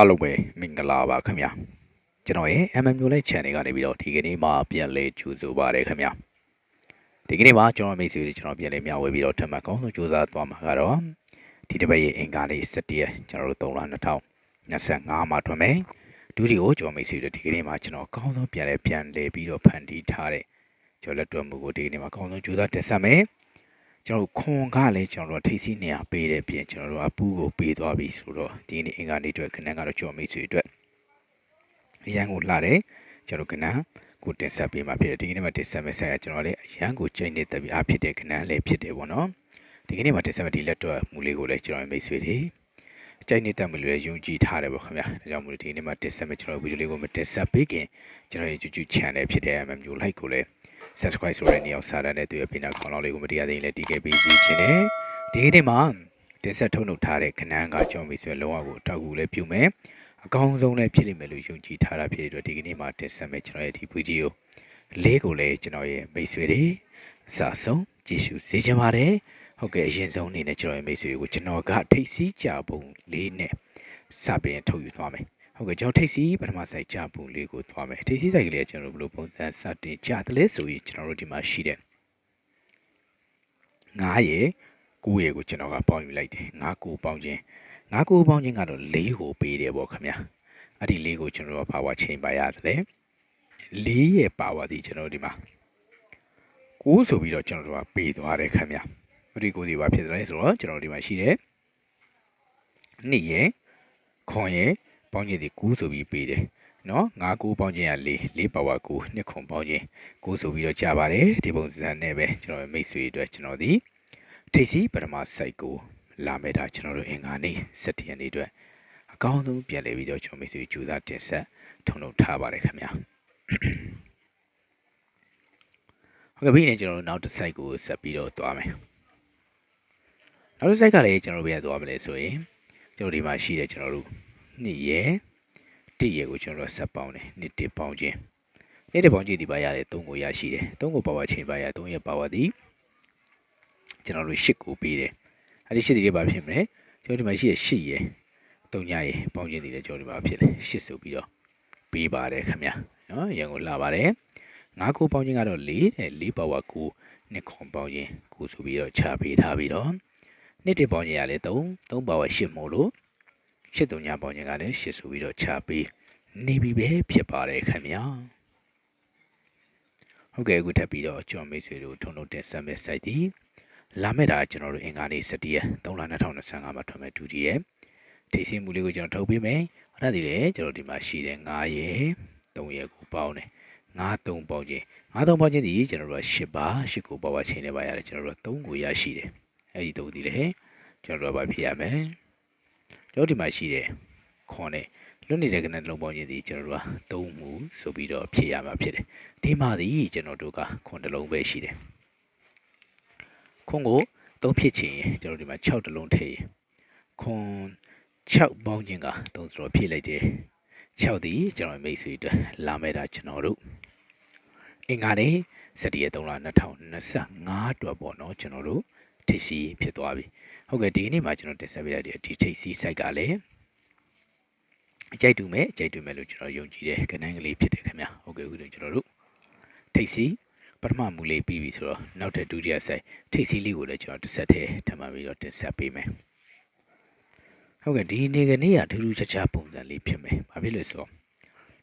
အားလုံးပဲမင်္ဂလာပါခင်ဗျာကျွန်တော်ရဲ့ MM မျိုးလိုက် channel ကနေပြီးတော့ဒီကနေ့မှပြန်လဲကြိုဆိုပါရခင်ဗျာဒီကနေ့မှကျွန်တော်မိတ်ဆွေတွေကျွန်တော်ပြန်လဲမျှဝေပြီးတော့ထပ်မံကောင်းဆုံးကြိုးစားသွားမှာကတော့ဒီတစ်ပတ်ရဲ့အင်္ဂါလေး17ရက်ကျွန်တော်တို့3လ2025မှာထွင်မယ်ဒုတိယကိုကျွန်တော်မိတ်ဆွေတွေဒီကနေ့မှကျွန်တော်ကောင်းဆုံးပြန်လဲပြန်လဲပြီးတော့ဖန်တီးထားတဲ့ကျွန်တော်လက်တွဲမှုကိုဒီကနေ့မှကောင်းဆုံးကြိုးစားတင်ဆက်မယ် ကျွန်တော်ခွန်ကလည်းကျွန်တော်တို့ထိတ်စီးနေရပေးတဲ့ပြင်ကျွန်တော်တို့အပူးကိုပေးသွားပြီဆိုတော့ဒီနေ့အင်္ဂါနေ့အတွက်ခဏကတော့ကျွန်တော်မိတ်ဆွေအတွက်အရန်ကိုလှတယ်ကျွန်တော်ခဏကိုတင်ဆက်ပေးမှာဖြစ်တယ်ဒီကနေ့မှာတင်ဆက်မယ့်ဆိုင်ကကျွန်တော်လည်းအရန်ကိုချိန်နေတဲ့ပြအားဖြစ်တဲ့ခဏလည်းဖြစ်တယ်ပေါ့နော်ဒီကနေ့မှာတင်ဆက်မယ့်ဒီလက်တော့မူလေးကိုလည်းကျွန်တော်မိတ်ဆွေတွေကြိုက်နေတဲ့မူလေးယုံကြည်ထားတယ်ပေါ့ခင်ဗျာဒါကြောင့်မို့လို့ဒီနေ့မှာတင်ဆက်မယ့်ကျွန်တော်ဗီဒီယိုလေးကိုမတင်ဆက်ပေးခင်ကျွန်တော်ရဲ့ YouTube channel ဖြစ်တဲ့ MM မျိုး like ကိုလည်း subscribe ဆိုတဲ့နေရာစာတန်းနဲ့သူရဲ့ပိနာခေါင်းလောင်းလေးကိုမတရားသေးရင်လည်းတီးခဲ့ပေးစီခြင်းနဲ့ဒီကနေ့မှာတင်ဆက်ထုတ်လုပ်ထားတဲ့ခဏန်းကကြောင်းပြီးဆိုလုံးဝကိုအထောက်အကူလည်းပြုမယ်အကောင်းဆုံးလည်းဖြစ်လိမ့်မယ်လို့ယုံကြည်ထားတာဖြစ်တဲ့အတွက်ဒီကနေ့မှာတင်ဆက်မယ်ကျွန်တော်ရဲ့ဒီပူကြီးကိုလေးကိုလည်းကျွန်တော်ရဲ့မိတ်ဆွေတွေအစဆုံးကြည့်ရှုစေချင်ပါတယ်ဟုတ်ကဲ့အရင်ဆုံးအနေနဲ့ကျွန်တော်ရဲ့မိတ်ဆွေတွေကိုကျွန်တော်ကထိတ်စီးကြပုံလေးနဲ့စပြင်ထုတ်ယူသွားမယ် ဟုတ်ကဲ့ကျွန်တော်ထိတ်စီပထမဆိုင်ကြပုံလေးကိုသွားမယ်ထိတ်စီဆိုင်ကလေးကကျွန်တော်တို့ဘယ်လိုပုံစံစတင်ကြတယ်လဲဆိုရင်ကျွန်တော်တို့ဒီမှာရှိတဲ့9ရေ9ရေကိုကျွန်တော်ကပေါင်းယူလိုက်တယ်9ကိုပေါင်းခြင်း9ကိုပေါင်းခြင်းကတော့4ကိုပေးတယ်ပေါ့ခင်ဗျာအဲ့ဒီ4ကိုကျွန်တော်တို့ပါဝါချိန်ပါရတယ်4ရဲ့ပါဝါဒီကျွန်တော်ဒီမှာ9ဆိုပြီးတော့ကျွန်တော်တို့ကပေးသွားတယ်ခင်ဗျာအဲ့ဒီကိုဒီပါဖြစ်တယ်ဆိုတော့ကျွန်တော်ဒီမှာရှိတယ်2ရေခွန်ရေ ပေါင်းခြင်းဒီ9ဆိုပြီးပေးတယ်နော်9 9ပေါင်းခြင်းက4 4ပါဝါ9နှစ်ခွန်ပေါင်းခြင်း9ဆိုပြီးတော့ကြာပါတယ်ဒီပုံစံနဲ့ပဲကျွန်တော်မိတ်ဆွေအတွက်ကျွန်တော်ဒီထိပ်စီပထမ site ကိုလာမဲ့တာကျွန်တော်တို့အင်္ဂါနေ့7ရက်နေ့အတွက်အကောင်းဆုံးပြန်လည်ပြီးတော့ကျွန်တော်မိတ်ဆွေကြိုးစားတင်ဆက်ထုံထုတ်ထားပါတယ်ခင်ဗျာဟုတ်ကဲ့ပြီးရင်ကျွန်တော်တို့နောက်တစ် site ကိုဆက်ပြီးတော့သွားမယ်နောက်တစ် site ကလည်းကျွန်တော်တို့ဘယ်သွားမလဲဆိုရင်ကျွန်တော်ဒီမှာရှိတဲ့ကျွန်တော်တို့ နှစ်ရက်တစ်ရက်ကိုကျွန်တော်တို့ဆက်ပေါင်းတယ်နှစ်တစ်ပေါင်းခြင်းနှစ်တစ်ပေါင်းခြင်းဒီပါရတယ်၃ကိုရရှိတယ်၃ကိုပါဝါချိန်ပါရ၃ရက်ပါဝါသည်ကျွန်တော်တို့၈ကိုပေးတယ်အဲ့ဒီ၈ဒီလေးပါဖြစ်မယ်ကျွန်တော်ဒီမှာရှိရ၈ရယ်၃ညရယ်ပေါင်းခြင်းဒီလည်းကျွန်တော်ဒီမှာဖြစ်တယ်၈ဆိုပြီးတော့ပေးပါတယ်ခင်ဗျာနော်ရန်ကုန်လာပါတယ်၅ကိုပေါင်းခြင်းကတော့၄တဲ့၄ပါဝါ9နှစ်ခွန်ပေါင်းခြင်း9ဆိုပြီးတော့ခြာပေးထားပြီးတော့နှစ်တစ်ပေါင်းခြင်းရလဲ3 3ပါဝါ8မို့လို့ ၈တုံညာပေါင်းခြင်းကလည်း၈ဆိုပြီးတော့ခြာပေးနေပြီပဲဖြစ်ပါတယ်ခင်ဗျာဟုတ်ကဲ့အခုထပ်ပြီးတော့ကျွန်တော်မိတ်ဆွေတို့ထုံထုံတင်ဆက်မဲ့ site ဒီလာမဲ့တာကျွန်တော်တို့အင်္ဂါနေ့7ရက်3လ2025မှာထွက်မဲ့ဒုတိယထိစီမှုလေးကိုကျွန်တော်ထုတ်ပေးမယ်အဲ့ဒါဒီလေကျွန်တော်ဒီမှာရှိတဲ့9ရက်3ရက်ကိုပေါင်းတယ်9 3ပေါင်းခြင်း9 3ပေါင်းခြင်းဒီကျွန်တော်တို့က10ပါ10ကိုပေါပါချိန်နေပါရတယ်ကျွန်တော်တို့3ကိုရရှိတယ်အဲ့ဒီ3ဒီလေကျွန်တော်တို့ကဖြစ်ရမယ်ကျွန် တော်ဒီမှာရှိတဲ့ခွန်နဲ့လွတ်နေတဲ့ကနက်လုံးပေါင်းခြင်းဒီကျွန်တော်တို့က3မူဆိုပြီးတော့ဖြစ်ရမှာဖြစ်တယ်ဒီမှာဒီကျွန်တော်တို့ကခွန်တစ်လုံးပဲရှိတယ်ခွန်ကို3ဖြစ်ချင်ရင်ကျွန်တော်ဒီမှာ6တလုံးထည့်ရင်ခွန်6ပေါင်းခြင်းက3ဆိုတော့ဖြည့်လိုက်တယ်6ဒီကျွန်တော်မိတ်ဆွေအတွက်လာမဲ့တာကျွန်တော်တို့အင်္ဂါနေ့7ရက်3လ2025အတွက်ပေါ့နော်ကျွန်တော်တို့ ထိပ်စီးဖြစ်သွားပြီဟုတ်ကဲ့ဒီနေ့မှာကျွန်တော်တင်ဆက်ပေးရတဲ့ဒီထိပ်စီး site ကလည်းအကြိုက်တူမဲ့အကြိုက်တူမဲ့လို့ကျွန်တော်ယုံကြည်တဲ့ကဏ္ဍကလေးဖြစ်တယ်ခင်ဗျာဟုတ်ကဲ့အခုကျွန်တော်တို့ထိပ်စီးပထမမူလေးပြီးပြီဆိုတော့နောက်ထပ်ဒုတိယဆိုင်ထိပ်စီးလေးကိုလည်းကျွန်တော်တစ်ဆက်တည်းထပ်မံပြီးတော့တင်ဆက်ပေးမယ်ဟုတ်ကဲ့ဒီနေကနေရထူးထူးခြားခြားပုံစံလေးဖြစ်မယ်ဘာဖြစ်လို့ဆိုတော့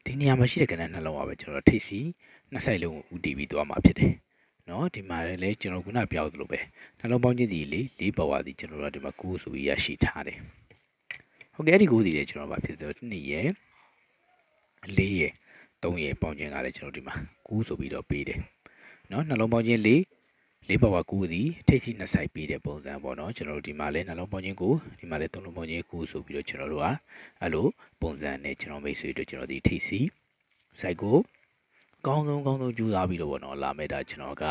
ဒီနေရာမှာရှိတဲ့ကဏ္ဍနှလုံးပါပဲကျွန်တော်ထိပ်စီးနှစ်ဆိုင်လုံးကိုဦးတည်ပြီးသွားမှာဖြစ်တယ် နော်ဒီမှာလည်းကျွန်တော်ခုနပြောသလိုပဲနှလုံးပေါင်းခြင်းစီလေးလေးပေါ်ပါသည်ကျွန်တော်တို့ဒီမှာ9ဆိုပြီးရရှိထားတယ်ဟုတ်ကဲ့အဲ့ဒီ9စီလည်းကျွန်တော်ဘာဖြစ်ဆိုတော့2ရယ်4ရယ်3ရယ်ပေါင်းခြင်းကလည်းကျွန်တော်ဒီမှာ9ဆိုပြီးတော့ပေးတယ်နော်နှလုံးပေါင်းခြင်း4လေးပါဝါ9သည်ထိပ်စီနှစ်ဆိုင်ပေးတဲ့ပုံစံပေါ့နော်ကျွန်တော်တို့ဒီမှာလည်းနှလုံးပေါင်းခြင်းကိုဒီမှာလည်းသုံးလုံးပေါင်းခြင်း9ဆိုပြီးတော့ကျွန်တော်တို့ကအဲ့လိုပုံစံနဲ့ကျွန်တော်မိတ်ဆွေတို့ကျွန်တော်ဒီထိပ်စီစိုက်ကို ကောင်းဆုံးကောင်းဆုံးကြိုးစားပြီးတော့ပေါ့နော်လာမဲ့တာကျွန်တော်က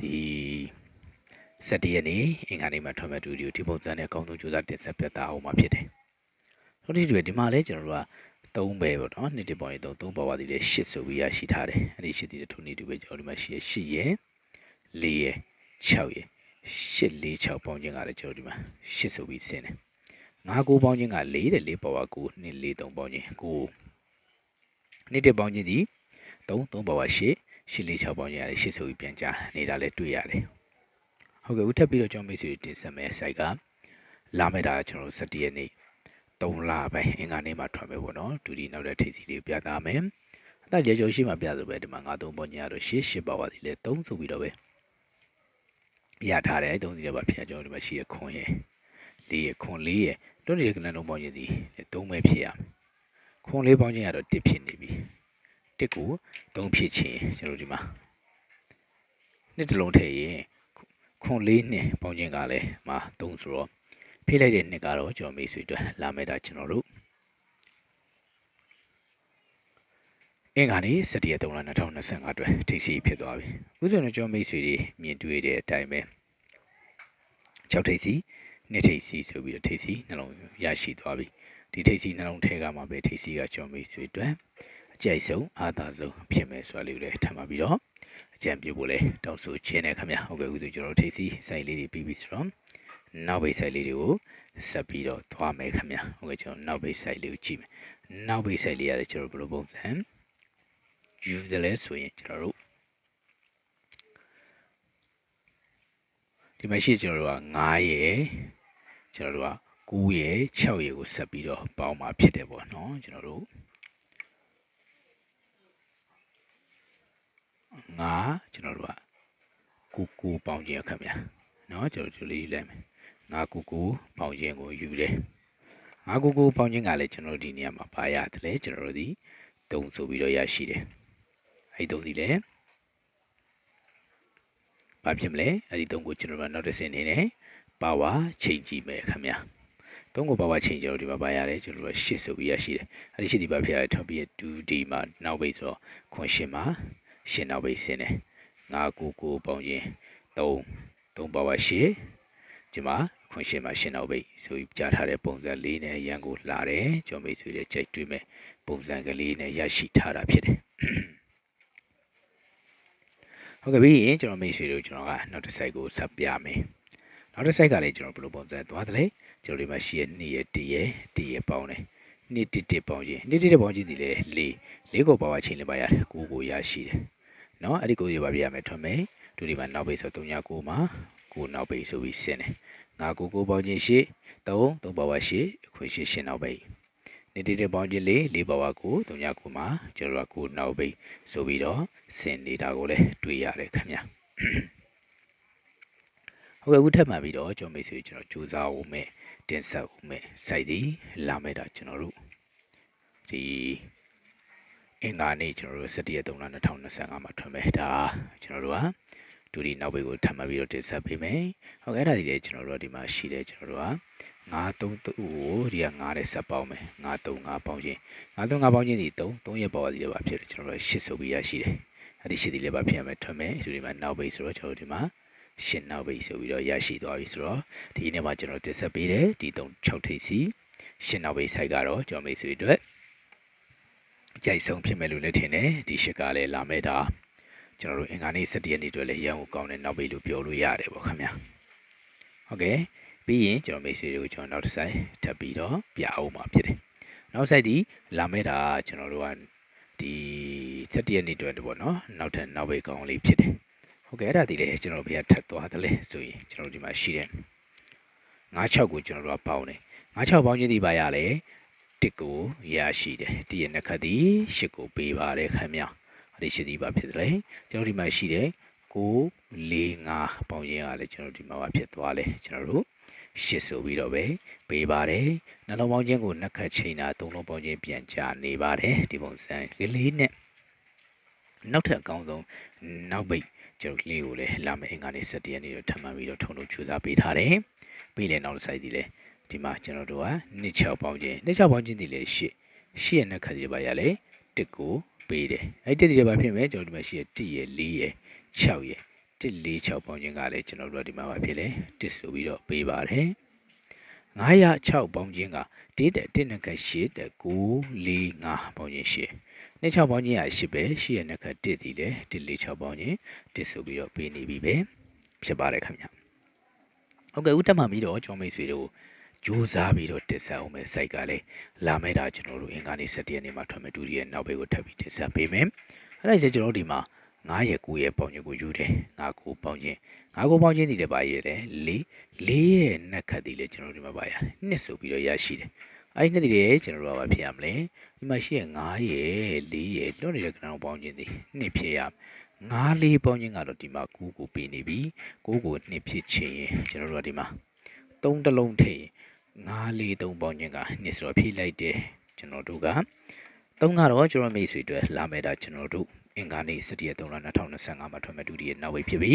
ဒီစက်တရက်နေ့အင်္ဂါနေ့မှာထွက်မဲ့တူဒီကိုဒီပုံစံနဲ့အကောင်းဆုံးကြိုးစားတင်ဆက်ပြသအောင်မှာဖြစ်တယ်။ဆိုတော့ဒီဒီမှာလည်းကျွန်တော်တို့က3ပဲပေါ့နော်နှစ်တပေါင်းရေ3 3ပါပါသေးတယ်8ဆိုပြီးရရှိထားတယ်။အဲ့ဒီ8ဒီထိုနေတူပဲကျွန်တော်ဒီမှာရှိရ8ရယ်4ရယ်6ရယ်8 4 6ပေါင်းခြင်းကလည်းကျွန်တော်ဒီမှာ8ဆိုပြီးဆင်းတယ်9 9ပေါင်းခြင်းက4တဲ့4ပါဝါ9 2 4 3ပေါင်းခြင်း9နှစ်တစ်ပေါင်းခြင်းဒီ 3 3ပါဝါ8 8 4 6ပေါင်းခြင်းရတယ်8ဆိုပြီးပြန်ကြနေတာလည်းတွေ့ရတယ်ဟုတ်ကဲ့ဦးထပ်ပြီးတော့ကျွန်တော်မိတ်ဆွေတင်ဆက်မယ် site ကလာမဲ့တာကျွန်တော်17ရက်နေ့3လပိုင်းအင်္ဂါနေ့မှာထွက်မယ်ပေါ့နော်ဒူဒီနောက်တဲ့ထိပ်စီလေးပြသမယ်အသက်ရေကျော်ရှိမှပြဆိုပဲဒီမှာ9 3ပေါင်းခြင်းရတော့8 8ပါဝါဒီလေ3ဆိုပြီးတော့ပဲရထားတယ်3စီလည်းပါဖြစ်ကျွန်တော်ဒီမှာရှိရခွန်ရယ်4ရယ်ခွန်4ရယ်တွန်းနေတဲ့ကနန်လုံးပေါင်းခြင်းဒီ3ပဲဖြစ်ရခွန်4ပေါင်းခြင်းရတော့1ဖြစ်နေပြီ 1ကို3ဖြစ်ချင်းကျွန်တော်ဒီမှာနှစ်တလုံးထည့်ရင်ခွန်4နှစ်ပေါင်းခြင်းကလည်းမှာ3ဆိုတော့ဖိလိုက်တဲ့နှစ်ကတော့ကျွန်တော်မိတ်ဆွေတို့လာမဲ့တာကျွန်တော်တို့အင်္ဂါနေ့17ရက်3လ2025အတွက်ထိပ်စီဖြစ်သွားပြီဥစဉ်တော့ကျွန်တော်မိတ်ဆွေတွေမြင်တွေ့တဲ့အတိုင်းပဲ6ထိပ်စီနှစ်ထိပ်စီဆိုပြီးတော့ထိပ်စီနှလုံးရရှိသွားပြီဒီထိပ်စီနှလုံးထဲကမှပဲထိပ်စီကကျွန်တော်မိတ်ဆွေအတွက်အ ကြိုက်ဆုံးအာသာဆုံးဖြစ်မယ်ဆိုတာလေးကိုလည်းထပ်မှပြီးတော့အကြံပြုဖို့လဲတောင်းဆိုခြင်းနဲ့ခင်ဗျဟုတ်ကဲ့ဥစဉ်ကျွန်တော်ထိပ်စီစိုက်လေးတွေပြီးပြီဆိုတော့နောက်ဘေးဆိုင်လေးတွေကိုဆက်ပြီးတော့သွားမယ်ခင်ဗျဟုတ်ကဲ့ကျွန်တော်နောက်ဘေးဆိုင်လေးကိုကြည့်မယ်နောက်ဘေးဆိုင်လေးရတယ်ကျွန်တော်ဘယ်လိုပုံစံယူတယ်လဲဆိုရင်ကျွန်တော်တို့ဒီမှာရှိကျွန်တော်တို့က9ရယ်ကျွန်တော်တို့က9ရယ်6ရယ်ကိုဆက်ပြီးတော့ပေါင်းมาဖြစ်တယ်ပေါ့နော်ကျွန်တော်တို့ 9ကျွန်တော်တို့က9 9ပေါင်းခြင်းအခက်များเนาะကျွန်တော်တို့လေးယူလိုက်မယ်9 9 9ပေါင်းခြင်းကိုယူတယ်9 9 9ပေါင်းခြင်းကလည်းကျွန်တော်တို့ဒီနေရာမှာပါရတယ်လေကျွန်တော်တို့ဒီ3ဆိုပြီးတော့ရရှိတယ်အဲ့ဒီ3စီလည်းဘာဖြစ်မလဲအဲ့ဒီ3ကိုကျွန်တော်တို့နောက်တစ်ဆင့်နေနဲ့ပါဝါချိန်ကြည့်မယ်ခင်ဗျာ3ကိုပါဝါချိန်ကြတော့ဒီမှာပါရတယ်ကျွန်တော်တို့8ဆိုပြီးရရှိတယ်အဲ့ဒီ8ဒီပါဖြစ်ရတဲ့ထောက်ပြီး 2D မှာနောက်ဘိတ်ဆိုတော့ခွန်8မှာ 8နောက်ဘိတ်ဆင်းတယ်9 9 9ပေါင်းခြင်း3 3ပါဝါ8ဒီမှာခွန်8မှာ8နောက်ဘိတ်ဆိုပြီးကြားထားတဲ့ပုံစံလေးနဲ့ရန်ကိုလာတယ်ကျော်မိတ်ဆွေတွေကြိုက်တွေ့မယ်ပုံစံကလေးနဲ့ရရှိထားတာဖြစ်တယ်ဟုတ်ကဲ့ပြီကျွန်တော်မိတ်ဆွေတို့ကျွန်တော်ကနောက်တစ် site ကိုဆက်ပြမယ်နောက်တစ် site ကလည်းကျွန်တော်ဘယ်လိုပုံစံသွားသလဲကျွန်တော်ဒီမှာရှိရ2ရဲ့1ရဲ့1ရဲ့ပေါင်းတယ် နှစ်တစ်တစ်ပေါင်းခြင်းနှစ်တစ်တစ်ပေါင်းခြင်းဒီလေ၄၄ကိုပါဝါချင်းလေးပါရတယ်ကိုကိုရရှိတယ်เนาะအဲ့ဒီကိုရပါပြရမယ်ထွန်းမယ်ဒုဒီမှာနောက်ပိတ်ဆို39မှာကိုနောက်ပိတ်ဆိုပြီးဆင်းတယ်ငါကိုကိုပေါင်းခြင်းရှိ3 3ပါဝါရှိခွေရှိရှင်းနောက်ပိတ်နေတိတဲ့ပေါင်းခြင်းလေး၄ပါဝါကို39မှာကျွန်တော်ကကိုနောက်ပိတ်ဆိုပြီးတော့ဆင်းနေတာကိုလည်းတွေ့ရတယ်ခင်ဗျာ ဟုတ်ကဲ့အခုထပ်မှပြီးတော့ကျွန်တော်မိတ်ဆွေကျွန်တော်စူးစမ်းအောင်မယ်တင်ဆက်အောင်မယ်စိုက်ဒီလာမဲ့တာကျွန်တော်တို့ဒီအင်္ဂါနေ့ကျွန်တော်တို့17ရက်3လ2025မှာထွက်မယ်ဒါကျွန်တော်တို့ကဒူဒီနောက်ဘေးကိုထပ်မှပြီးတော့တင်ဆက်ပေးမယ်ဟုတ်ကဲ့အဲ့ဒါဒီလေကျွန်တော်တို့ဒီမှာရှိတယ်ကျွန်တော်တို့က9 3 3ကိုဒီက9နဲ့ဆက်ပေါင်းမယ်9 3 5ပေါင်းခြင်း9 3 5ပေါင်းခြင်းဒီ3 3ရက်ပေါ်စီလည်းပါဖြစ်တယ်ကျွန်တော်တို့8ဆိုပြီးရရှိတယ်အဲ့ဒီ8ဒီလည်းပါဖြစ်ရမယ်ထွက်မယ်ဒီဒီမှာနောက်ဘေးဆိုတော့ကျွန်တော်တို့ဒီမှာ ရှင်းနောက်ပိတ်ဆိုပြီးတော့ရရှိသွားပြီဆိုတော့ဒီနေ့မှာကျွန်တော်တင်ဆက်ပေးတယ်ဒီ3 6ထိပ်စီရှင်းနောက်ပိတ် site ကတော့ကျွန်တော်မိတ်ဆွေတို့ကြိုက်ဆုံးဖြစ်မယ်လို့လည်းထင်တယ်ဒီရှစ်ကလည်းလာမဲ့တာကျွန်တော်တို့အင်္ဂါနေ့17ရက်နေ့အတွက်လည်းရန်ကိုကောင်းတဲ့နောက်ပိတ်လို့ပြောလို့ရတယ်ပေါ့ခင်ဗျာဟုတ်ကဲ့ပြီးရင်ကျွန်တော်မိတ်ဆွေတို့ကျွန်တော်နောက်တစ်ဆိုင်ထပ်ပြီးတော့ပြအောင်မှာဖြစ်တယ်နောက်ဆိုင်ဒီလာမဲ့တာကျွန်တော်တို့ကဒီ17ရက်နေ့အတွက်ပေါ့နော်နောက်ထပ်နောက်ပိတ်ကောင်းလေးဖြစ်တယ် ဟုတ်ကဲ့အဲ့ဒါဒီလေကျွန်တော်ဘယ်ကထပ်သွားတယ်လဲဆိုရင်ကျွန်တော်ဒီမှာရှိတယ်96ကိုကျွန်တော်တို့ကပေါင်းတယ်96ပေါင်းခြင်းဒီပါရလေတစ်ကိုရရှိတယ်တည့်ရနှစ်ခတ်ဒီရှစ်ကိုပေးပါတယ်ခင်ဗျာအဲ့ဒီရှစ်ဒီပါဖြစ်တယ်ကျွန်တော်ဒီမှာရှိတယ်9 4 5ပေါင်းခြင်းကလည်းကျွန်တော်ဒီမှာပါဖြစ်သွားလဲကျွန်တော်တို့ရှစ်ဆိုပြီးတော့ပဲပေးပါတယ်နှလုံးပေါင်းခြင်းကိုနှစ်ခတ်ချိန်တာသုံးလုံးပေါင်းခြင်းပြန်ကြနေပါတယ်ဒီပုံစံလေးလေးနဲ့နောက်ထပ်အကောင်းဆုံးနောက်ပိတ် ကျွန်တော်ကလေးကိုလည်းလာမယ့်အင်္ဂါနေ့7ရက်နေ့တော့ထပ်မံပြီးတော့ထုံလို့ကြိုးစားပေးထားတယ်ပြီးလည်းနောက်တစ်ဆိုင်ဒီလေဒီမှာကျွန်တော်တို့ကနှစ်6ပေါင်းခြင်းနှစ်6ပေါင်းခြင်းဒီလေ8 8ရဲ့နှစ်ခါစီပါရလေ1ကိုပေးတယ်အဲ့တစ်ဒီလေပါဖြစ်မယ်ကျွန်တော်ဒီမှာရှိရ1ရဲ့4ရဲ့6ရဲ့1 4 6ပေါင်းခြင်းကလည်းကျွန်တော်တို့ကဒီမှာပါဖြစ်လေ1ဆိုပြီးတော့ပေးပါတယ်906ပေါင်းခြင်းက1တဲ့1နှစ်ခါ8တဲ့9 4 5ပေါင်းခြင်း8 နှစ်6ပေါင်းချင်းရရှိပဲရှိရနှစ်ခါ1ဒီလေ1 4 6ပေါင်းချင်း1ဆိုပြီးတော့ပေးနေပြီပဲဖြစ်ပါတယ်ခင်ဗျဟုတ်ကဲ့ဦးတက်မှပြီးတော့ကျော်မိတ်ဆွေတို့ကြိုးစားပြီးတော့တက်ဆက်အောင်မယ် site ကလည်းလာမဲ့တာကျွန်တော်တို့အင်္ဂါနေ့7ရက်နေ့မှာထွက်မယ်ဒုတိယနောက်ဘေးကိုထပ်ပြီးတက်ဆက်ပေးမယ်အဲ့ဒါကျကျွန်တော်တို့ဒီမှာ9ရက်9ရက်ပေါင်းချင်းကိုယူတယ်9ကိုပေါင်းချင်း9ကိုပေါင်းချင်းဒီလည်းပါရဲ့လေ4 4ရဲ့နက်ခတ်ဒီလည်းကျွန်တော်တို့ဒီမှာပါရတယ်နှစ်ဆိုပြီးတော့ရရှိတယ် အဲ့ဒီနှစ်ဒီလည်းကျွန်တော်တို့ကဘာဖြစ်ရမလဲဒီမှာရှိရ9ရဲ့4ရဲ့လွတ်နေတဲ့ကဏ္ဍပေါင်းချင်းဒီနှစ်ဖြစ်ရငါးလေးပေါင်းချင်းကတော့ဒီမှာ9ကိုပေးနေပြီ9ကိုနှစ်ဖြစ်ချင်ရင်ကျွန်တော်တို့ကဒီမှာ3တလုံးထည့်ငါးလေး3ပေါင်းချင်းကနှစ်ဆိုတော့ဖြည့်လိုက်တယ်ကျွန်တော်တို့က3ကတော့ကျွန်တော်မိတ်ဆွေတွေလာမဲ့တာကျွန်တော်တို့အင်္ဂါနေ့7ရက်3လ2025မှာထွက်မဲ့ဒုတိယနောက်ဝေးဖြစ်ပြီ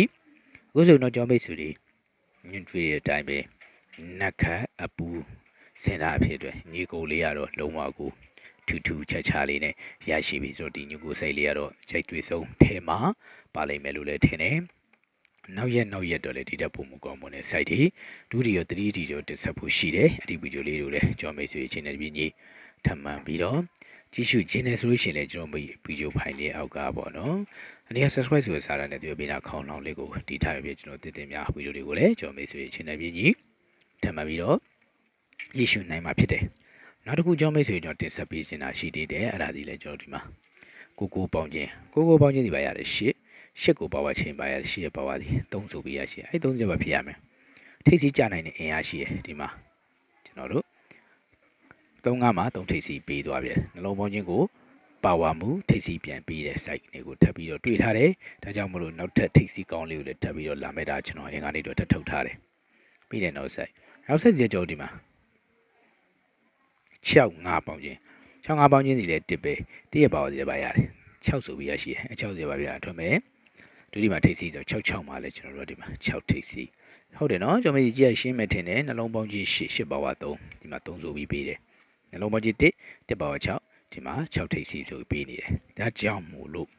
အခုဆိုတော့ကျွန်တော်မိတ်ဆွေတွေညွှန်တွေ့တဲ့အတိုင်းပဲနက်ခတ်အပူ စင်တာအဖြစ်အတွက်ညီကိုလေးကတော့လုံးဝကိုထူးထူးခြားခြားလေးနဲ့ရရှိပြီဆိုတော့ဒီညကိုစိတ်လေးကတော့ချိန်တွေ့ဆုံးထဲမှာပါလိမ့်မယ်လို့လည်းထင်တယ်နောက်ရက်နောက်ရက်တော့လေဒီတက်ပုံမကောင်းမွန်တဲ့ site တွေဒုတိယ 3D ကျော်တက်ဆက်ဖို့ရှိတယ်အဒီဗီဒီယိုလေးတို့လည်းကျွန်တော်မိတ်ဆွေချင်းနဲ့ပြင်းကြီးထပ်မံပြီးတော့ကြည့်ရှုခြင်းနဲ့ဆိုလို့ရှိရင်လည်းကျွန်တော်ဗီဒီယိုဖိုင်လေးအောက်ကပေါ့နော်အနေနဲ့ subscribe ဆိုတဲ့စာရနဲ့တွေ့ပေးတာခေါင်းလောင်းလေးကိုတီးထားပြီးကျွန်တော်တည်တင်များဗီဒီယိုတွေကိုလည်းကျွန်တော်မိတ်ဆွေချင်းနဲ့ပြင်းကြီးထပ်မံပြီးတော့ ကြည့်ရှုနိုင်မှာဖြစ်တယ်နောက်တစ်ခုကျွန်တော်မိတ်ဆွေကျွန်တော်တင်ဆက်ပေးချင်တာရှိသေးတယ်အဲ့ဒါဒီလည်းကျွန်တော်ဒီမှာကိုကိုပေါင်းခြင်းကိုကိုပေါင်းခြင်းဒီပါရတယ်ရှစ်ရှစ်ကိုပါဝါချင်းပါရတယ်ရှစ်ရဲ့ပါဝါဒီသုံးဆိုပြီးရရှိအဲ့သုံးချက်ပဲဖြစ်ရမယ်ထိပ်စီးကြနိုင်တဲ့အင်အားရှိတယ်ဒီမှာကျွန်တော်တို့သုံးကမှာသုံးထိပ်စီးပေးသွားပြီနှလုံးပေါင်းခြင်းကိုပါဝါမှုထိပ်စီးပြန်ပြီးတဲ့ site တွေကိုထပ်ပြီးတော့တွေ့ထားတယ်ဒါကြောင့်မလို့နောက်ထပ်ထိပ်စီးကောင်းလေးကိုလည်းထပ်ပြီးတော့လာမဲ့တာကျွန်တော်အင်္ဂါနေ့တော့ထပ်ထုတ်ထားတယ်ပြီးတဲ့နောက် site နောက် site ကြကြောဒီမှာ 6 5ပေါင်းခြင်း6 5ပေါင်းခြင်းစီလည်းတစ်ပဲတည့်ရပါဝစီလည်းပါရတယ်6ဆိုပြီးရရှိတယ်အ6စီပါပြအထွတ်မဲ့ဒုတိယမှာထိပ်စီးဆို6 6မှာလည်းကျွန်တော်တို့ဒီမှာ6ထိပ်စီးဟုတ်တယ်နော်ကျွန်တော်ကြည့်ရရှင်းမဲ့ထင်တယ်နှလုံးပေါင်းခြင်း8 8ပါဝါ3ဒီမှာ3ဆိုပြီးပေးတယ်နှလုံးပေါင်းခြင်း1 1ပါဝါ6ဒီမှာ6ထိပ်စီဆိုပြီးပေးနေတယ်ဒါကြောင့်မို့လို့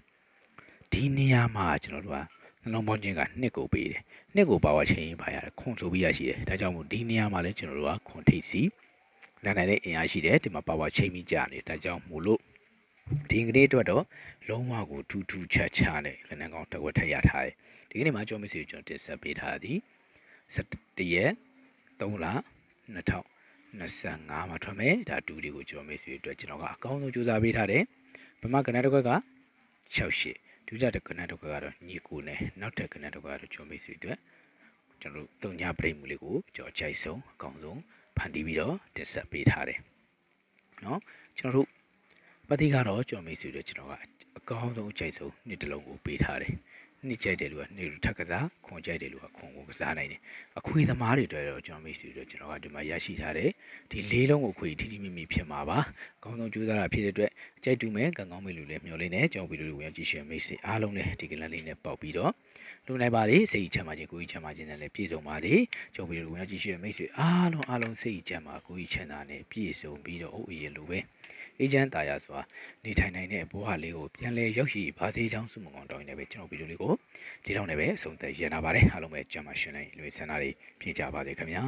ဒီနေရာမှာကျွန်တော်တို့ကနှလုံးပေါင်းခြင်းက2ကိုပေးတယ်2ကိုပါဝါချင်းပါရတယ်ခွန်ဆိုပြီးရရှိတယ်ဒါကြောင့်မို့ဒီနေရာမှာလည်းကျွန်တော်တို့ကခွန်ထိပ်စီ လာနိုင်တဲ့အင်အားရှိတယ်ဒီမှာပါဝါချိန်ပြီးကြာနေဒါကြောင့်မို့လို့ဒီကနေ့အတွက်တော့လုံးဝကိုထူးထူးခြားခြားနဲ့လက်နက်ကောင်တစ်ဝက်ထည့်ရထားတယ်ဒီကနေ့မှာကျွန်တော်မစီကိုကျွန်တော်တင်ဆက်ပေးထားသည်17ရက်3လ2025မှာထွက်မယ်ဒါတူတွေကိုကျွန်တော်မေ့ဆွေအတွက်ကျွန်တော်ကအကောင်းဆုံးစူးစမ်းပေးထားတယ်ဗမာကနတစ်ခွက်က68ဒုတိယတစ်ကနတစ်ခွက်ကတော့ညီကိုနဲ့နောက်တစ်ကနတစ်ခွက်ကတော့ကျွန်တော်မေ့ဆွေအတွက်ကျွန်တော်တို့တုံညာပြိမှုလေးကိုကျွန်တော်ကြိုက်ဆုံးအကောင်းဆုံး ဖန်တီးပြီးတော့တင်ဆက်ပေးထားတယ်။နော်ကျွန်တော်တို့ပတိကတော့ကျွန်တော်မိတ်ဆွေတို့ကျွန်တော်ကအကောင်းဆုံးအချိန်ဆုံးနှစ်တလုံးကိုပေးထားတယ်။ နှစ်ကြိုက်တယ်လို့ကနှစ်ထက်ကစားခွန်ကြိုက်တယ်လို့ကခွန်ကိုကစားနိုင်တယ်အခွေသမားတွေအတွက်တော့ကျွန်တော်မိတ်ဆွေတို့ကျွန်တော်ကဒီမှာရရှိထားတယ်ဒီလေးလုံးကိုခွေထိထိမိမိဖြစ်မှာပါအကောင်းဆုံးကြိုးစားတာဖြစ်တဲ့အတွက်ကြိုက်တူမယ်ကံကောင်းမေလို့လည်းမျှော်လင့်နေကျွန်တော်ဗီဒီယိုကိုဝင်ကြည့်ရှုမိတ်ဆွေအားလုံးလည်းဒီကလန်လေးနဲ့ပေါက်ပြီးတော့လူနိုင်ပါလေစိတ်ချမ်းသာခြင်းကိုယ်ကြီးချမ်းသာခြင်းနဲ့လည်းပြည့်စုံပါလေကျွန်တော်ဗီဒီယိုကိုဝင်ကြည့်ရှုမိတ်ဆွေအားလုံးအားလုံးစိတ်ချမ်းသာကိုယ်ကြီးချမ်းသာနဲ့ပြည့်စုံပြီးတော့ဟုတ်အရင်လိုပဲ အေဂျင့်တာယာစွာနေထိုင်နိုင်တဲ့ဘဝလေးကိုပြန်လည်ရောက်ရှိပါစေကြောင်းဆုမွန်ကောင်းတောင်းနေပဲကျွန်တော်ဗီဒီယိုလေးကိုဒီလောက်နဲ့ပဲအဆုံးသတ်ရနာပါတယ်အားလုံးပဲကြမ်းမှရှင်နိုင်လွေဆန္ဒတွေပြည့်ကြပါစေခင်ဗျာ